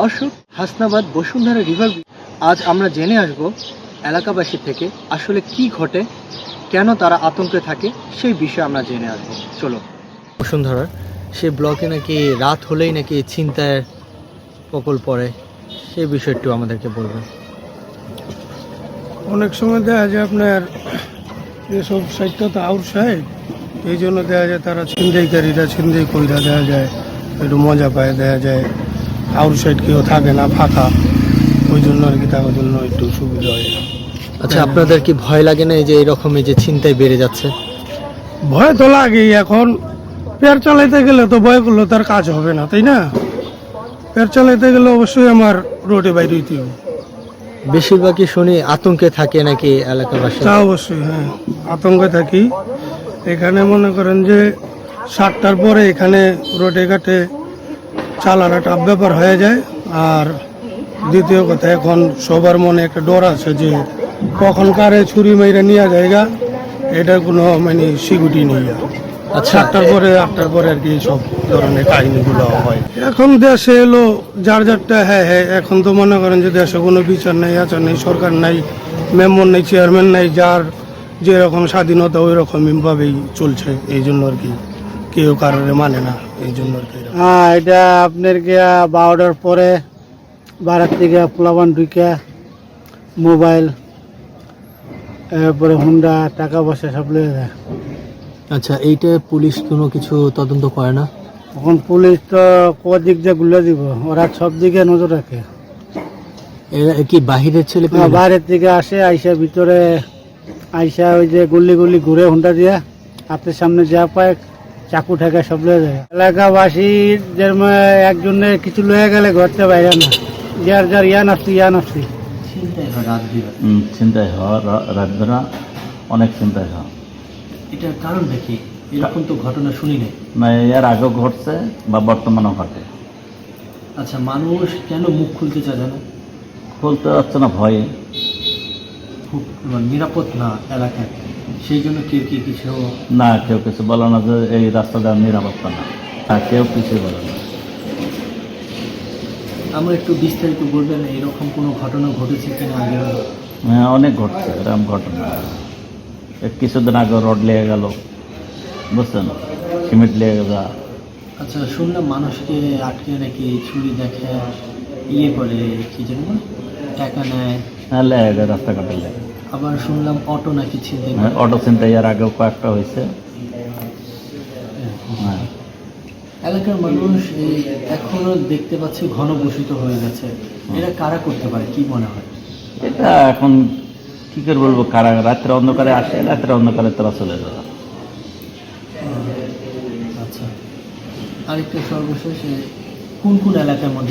দর্শক হাসনাবাদ বসুন্ধরা রিভার আজ আমরা জেনে আসব এলাকাবাসী থেকে আসলে কি ঘটে কেন তারা আতঙ্কে থাকে সেই বিষয়ে আমরা জেনে আসব। চলো। বসুন্ধরার সে ব্লকে নাকি রাত হলেই নাকি ছিনতাইয়ের ককল পড়ে সেই বিষয়ে একটু আমাদেরকে বলবেন। অনেক সময় দেখা যায় আপনার এসব সাহিত্য তো আউট সাইড এই জন্য দেখা যায় তারা ছিনতাইকারীরা ছিনতাই কইরা দেখা যায় একটু মজা পায় দেখা যায়। আউট সাইড কেউ থাকে না ফাঁকা। ওই জন্য আর কি তার জন্য একটু সুবিধা হয়। আচ্ছা আপনাদের কি ভয় লাগে না এই যে এরকম এই যে ছিনতাই বেড়ে যাচ্ছে? ভয় তো লাগেই এখন। পেয়ার চালাইতে গেলে তো ভয় করলে তার কাজ হবে না তাই না? পেয়ার চালাইতে গেলে অবশ্যই আমার রোডে বাইরে হইতে হবে। বেশিরভাগই শুনি আতঙ্কে থাকে নাকি এলাকাবাসী? তা অবশ্যই হ্যাঁ আতঙ্কে থাকি। এখানে মনে করেন যে সাতটার পরে এখানে রোডে ঘাটে চালানো টাপ ব্যাপার হয়ে যায়। আর দ্বিতীয় কথা এখন সবার মনে একটা ডর আছে যে কখন কারে ছুরি মেরে নিয়ে যায়গা এটা কোনো মানে সিকিউরিটি নেই আচ্ছা। সাতটার পরে আটটার পরে আর কি সব ধরনের কাহিনীগুলো হয়। এখন দেশে এলো যার যারটা হ্যাঁ হ্যাঁ এখন তো মনে করেন যে দেশে কোনো বিচার নেই আচার নেই সরকার নাই মেম্বার নেই চেয়ারম্যান নাই যার যেরকম স্বাধীনতা ওই রকমই ভাবেই চলছে এই জন্য আর কি। কেউ কারোর মানে না এই জন্য আর কি হ্যাঁ এটা আপনার গিয়া বারোটার পরে বারোর থেকে পোলাবান ঢুকে মোবাইল এরপরে হুন্ডা টাকা পয়সা সব লয়ে যায়। আচ্ছা এইটা পুলিশ কোনো কিছু তদন্ত করে না? এখন পুলিশ তো কদিক দিয়ে গুলে দিব ওরা সব দিকে নজর রাখে। এরা কি বাহিরের ছেলে পেলে? হ্যাঁ, বাইরের থেকে আসে আইসা ভিতরে আইসা ওই যে গুল্লি গুল্লি ঘুরে হুন্ডা দিয়া হাতের সামনে যা পায় চাকু ঠেকা সব লয়ে যায়। এলাকাবাসী যেরকম একজনের কিছু লয়ে গেলে ঘরতে বাইরে না। যার যার ইয়া নাফসি ইয়া নাফসি হুম, হওয়া রাত বেলা অনেক ছিনতাই হওয়া। এটার কারণ দেখি এরকম তো ঘটনা শুনি নাই। না এর আগেও ঘটছে বা বর্তমানেও ঘটে। আচ্ছা মানুষ কেন মুখ খুলতে চায় জানো? খুলতে যাচ্ছে না ভয়ে। খুব মানে নিরাপদ না এলাকায়? সেই জন্য কেউ কি কিছু না কেউ কিছু বলে না যে এই রাস্তাটা নিরাপত্তা না। হ্যাঁ কেউ কিছু বলে না। আমরা একটু বিস্তারিত বলবেন এরকম কোনো ঘটনা ঘটেছে কিনা? আগে হ্যাঁ অনেক ঘটছে এরকম ঘটনা। কিছুদিন আগে রড লেগে গেল বুঝছেন? সিমেন্ট লেগে গেল। আচ্ছা শুনলাম মানুষকে আটকে নাকি ছুরি দেখে ইয়ে করে কি যেন? টাকা নেয়। হ্যাঁ লেগে রাস্তাঘাটে লেগে। আবার শুনলাম অটো নাকি ছিনতাই অটো ছিনতাই এর আগেও কয়েকটা হয়েছে। হ্যাঁ। এলাকার মানুষ এখনও দেখতে পাচ্ছি ঘনবসিত হয়ে গেছে। এরা কারা করতে পারে কি মনে হয়? এটা এখন কি করে বলব কারা রাত্রে অন্ধকারে আসে রাত্রে অন্ধকারে তারা চলে যায়। আচ্ছা। আরেকটা সর্বশেষ কোন কোন এলাকার মধ্যে